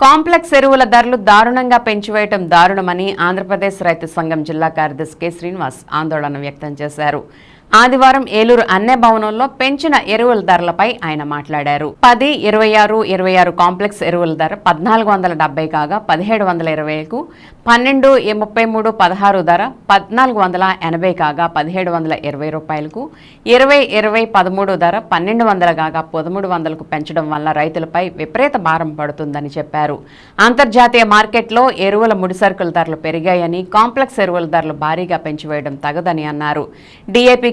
Complex ఎరువుల ధరలు దారుణంగా పెంచివేయటం దారుణమని ఆంధ్రప్రదేశ్ రైతు సంఘం జిల్లా కార్యదర్శి కె శ్రీనివాస్ ఆందోళన వ్యక్తం చేశారు. ఆదివారం ఏలూరు అన్నే భవనంలో పెంచిన ఎరువుల ధరలపై ఆయన మాట్లాడారు. పది ఇరవై ఆరు ఇరవై ఆరు కాంప్లెక్స్ ఎరువుల ధర పద్నాలుగు వందల డెబ్బై కాగా పదిహేడు వందల ఇరవైకు పన్నెండు ముప్పై మూడు పదహారు ధర పద్నాలుగు వందల ఎనభై కాగా పదిహేడు వందల ఇరవై రూపాయలకు ఇరవై ఇరవై పదమూడు ధర పన్నెండు వందల కాగా పదమూడు వందలకు పెంచడం వల్ల రైతులపై విపరీత భారం పడుతుందని చెప్పారు. అంతర్జాతీయ మార్కెట్లో ఎరువుల ముడిసరుకుల ధరలు పెరిగాయని కాంప్లెక్స్ ఎరువుల ధరలు భారీగా పెంచివేయడం తగదని అన్నారు.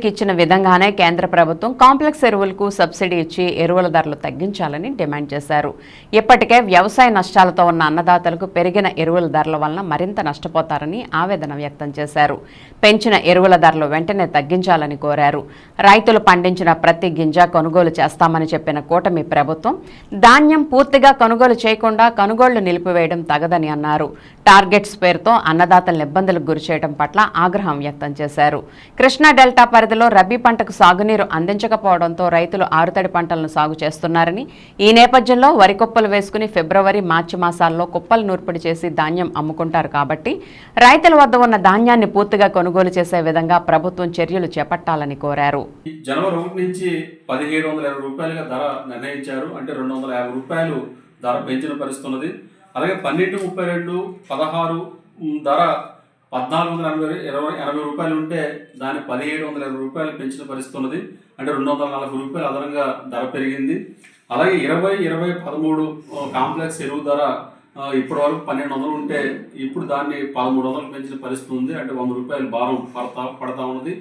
రైతులకు ఇచ్చిన విధంగానే కేంద్ర ప్రభుత్వం కాంప్లెక్స్ ఎరువులకు సబ్సిడీ ఇచ్చి ఎరువుల ధరలు తగ్గించాలని డిమాండ్ చేశారు. ఇప్పటికే వ్యవసాయ నష్టాలతో ఉన్న అన్నదాతలకు పెరిగిన ఎరువుల ధరల వలన మరింత నష్టపోతారని ఆవేదన వ్యక్తం చేశారు. పెంచిన ఎరువుల ధరలు వెంటనే తగ్గించాలని కోరారు. రైతులు పండించిన ప్రతి గింజ కొనుగోలు చేస్తామని చెప్పిన కూటమి ప్రభుత్వం ధాన్యం పూర్తిగా కొనుగోలు చేయకుండా కొనుగోళ్ళు నిలిపివేయడం తగదని అన్నారు. టార్గెట్స్ పేరుతో అన్నదాతలను ఇబ్బందులకు గురిచేయడం పట్ల ఆగ్రహం వ్యక్తం చేశారు. కృష్ణా డెల్టా పరిధిలో రబీ పంటకు సాగునీరు అందించకపోవడంతో రైతులు ఆరుతడి పంటలను సాగు చేస్తున్నారని ఈ నేపథ్యంలో వరి కుప్పలు వేసుకుని ఫిబ్రవరి మార్చి మాసాల్లో కుప్పలు నూర్పిడి చేసి ధాన్యం అమ్ముకుంటారు కాబట్టి రైతుల వద్ద ఉన్న ధాన్యాన్ని పూర్తిగా కొనుగోలు చేసే విధంగా ప్రభుత్వం చర్యలు చేపట్టాలని కోరారు. జనవరి ఒకటి నుంచి పదిహేడు వందల రూపాయలుగా ధర నిర్ణయించారు. అంటే రెండు వందల యాభై రూపాయలు ధర పెంచిన పరిస్థితున్నది అలాగే పన్నెండు ముప్పై రెండు పదహారు ధర పద్నాలుగు వందల ఎనభై ఇరవై ఎనభై రూపాయలు ఉంటే దాన్ని పదిహేడు వందల ఇరవై రూపాయలు పెంచిన పరిస్థితి ఉన్నది అంటే రెండు వందల నలభై రూపాయలు అదనంగా ధర పెరిగింది. అలాగే ఇరవై ఇరవై పదమూడు కాంప్లెక్స్ ఎరువు ధర ఇప్పటి వరకు పన్నెండు వందలు ఉంటే ఇప్పుడు దాన్ని పదమూడు వందలు పెంచిన పరిస్థితి ఉంది. అంటే వంద రూపాయలు భారం పడతా పడతా ఉన్నది.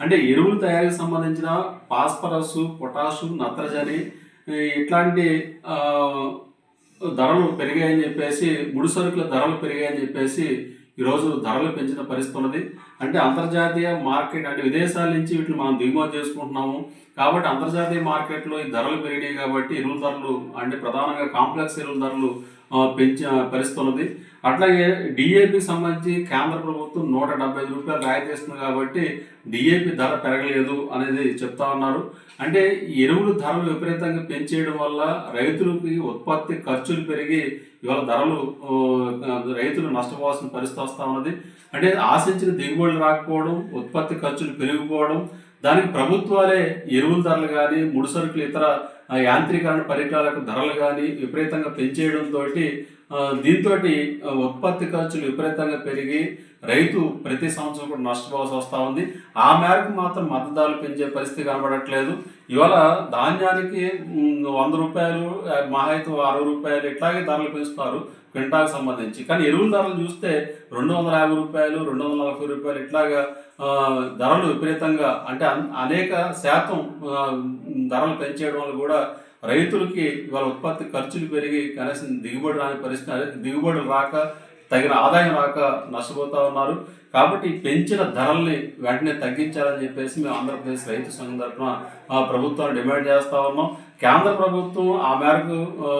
అంటే ఎరువుల తయారీకి సంబంధించిన పాస్పరస్ పొటాషు నత్రజని ఇట్లాంటి ధరలు పెరిగాయని చెప్పేసి ముడి సరుకుల ధరలు పెరిగాయని చెప్పేసి ఈరోజు ధరలు పెంచిన పరిస్థితి ఉన్నది. అంటే అంతర్జాతీయ మార్కెట్ అంటే విదేశాల నుంచి వీటిని మనం దిగుమతి చేసుకుంటున్నాము. కాబట్టి అంతర్జాతీయ మార్కెట్లో ఈ ధరలు పెరిగినాయి కాబట్టి ఎరువుల ధరలు అంటే ప్రధానంగా కాంప్లెక్స్ ఎరువుల ధరలు పెంచి పరిస్థితున్నది పరిస్థితి ఉన్నది. అట్లాగే డిఏపి సంబంధించి కేంద్ర ప్రభుత్వం నూట డెబ్బై ఐదు రూపాయలు రాయితీ ఇస్తుంది కాబట్టి డిఏపి ధర పెరగలేదు అనేది చెప్తా ఉన్నారు. అంటే ఈ ధరలు విపరీతంగా పెంచేయడం వల్ల రైతులకి ఉత్పత్తి ఖర్చులు పెరిగి ఇవాళ ధరలు రైతులు నష్టపోవాల్సిన పరిస్థితి వస్తూ ఉన్నది. అంటే ఆశించిన దిగుబడులు రాకపోవడం ఉత్పత్తి ఖర్చులు పెరిగిపోవడం దానికి ప్రభుత్వాలే ఎరువుల ధరలు కానీ ముడిసరుకులు ఇతర యాంత్రీకరణ పరికరాలకు ధరలు కానీ విపరీతంగా పెంచేయడంతో దీంతో ఉత్పత్తి ఖర్చులు విపరీతంగా పెరిగి రైతు ప్రతి సంవత్సరం కూడా నష్టపోవాల్సి వస్తూ ఉంది. ఆ మేరకు మాత్రం మద్దతులు పెంచే పరిస్థితి కనబడట్లేదు. ఇవాళ ధాన్యానికి వంద రూపాయలు మహాయితు మహా అయితే అరవై రూపాయలు ఇట్లాగే ధరలు పెంచుతారు క్వింటాకు సంబంధించి. కానీ ఎరువుల ధరలు చూస్తే రెండు వందల యాభై రూపాయలు రెండు వందల నలభై రూపాయలు ఇట్లాగా ధరలు విపరీతంగా అంటే అన్- అనేక శాతం ధరలు పెంచేయడం వల్ల కూడా రైతులకి వాళ్ళ ఉత్పత్తి ఖర్చులు పెరిగి కనీసం దిగుబడి రాని పరిస్థితి దిగుబడులు రాక తగిన ఆదాయం రాక నష్టపోతా ఉన్నారు. కాబట్టి పెంచిన ధరల్ని వెంటనే తగ్గించాలని చెప్పేసి మేము ఆంధ్రప్రదేశ్ రైతు సంఘం తరఫున ప్రభుత్వాన్ని డిమాండ్ చేస్తా ఉన్నాం. కేంద్ర ప్రభుత్వం ఆ మేరకు ఆ,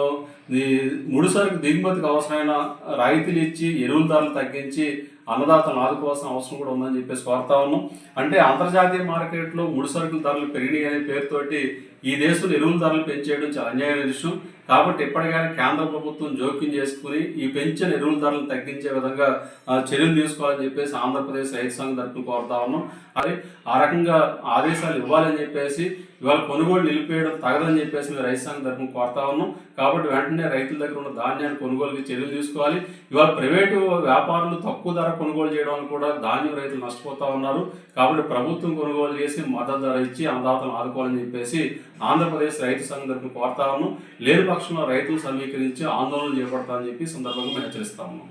ముడిసరుకు దిగుమతికి అవసరమైన రాయితీలు ఇచ్చి ఎరువుల ధరలు తగ్గించి అన్నదాతలు ఆదుకోవాల్సిన అవసరం కూడా ఉందని చెప్పేసి కోరుతా ఉన్నాం. అంటే అంతర్జాతీయ మార్కెట్లో ముడిసరుకుల ధరలు పెరిగినాయి అనే పేరుతోటి ఈ దేశంలో ఎరువుల ధరలు పెంచేయడం చాలా అన్యాయమైన విషయం. కాబట్టి ఇప్పటికైనా కేంద్ర ప్రభుత్వం జోక్యం చేసుకుని ఈ పెంచిన ఎరువుల ధరలు తగ్గించే విధంగా చర్యలు తీసుకోవాలని చెప్పేసి ఆంధ్రప్రదేశ్ రైతు సంఘం తరపున కోరుతా ఉన్నాం. అది ఆ రకంగా ఆదేశాలు ఇవ్వాలని చెప్పేసి ఇవాళ కొనుగోలు నిలిపేయడం తగదని చెప్పేసి మేము రైతు సంఘం తరపున కోరుతా ఉన్నాం. కాబట్టి వెంటనే రైతుల దగ్గర ఉన్న ధాన్యాన్ని కొనుగోలుకి చర్యలు తీసుకోవాలి. ఇవాళ ప్రైవేటు వ్యాపారులు తక్కువ ధర కొనుగోలు చేయడం వల్ల కూడా ధాన్యం రైతులు నష్టపోతా ఉన్నారు. కాబట్టి ప్రభుత్వం కొనుగోలు చేసి మద్దతు ధర ఇచ్చి అన్నదాతలను ఆదుకోవాలని చెప్పేసి ఆంధ్రప్రదేశ్ రైతు సంఘం తరపున కోరుతా ఉన్నాం. లేని పక్షంలో రైతులు సమీకరించి ఆందోళన చేపడతామని చెప్పి సందర్భంగా మేము హెచ్చరిస్తా ఉన్నాం.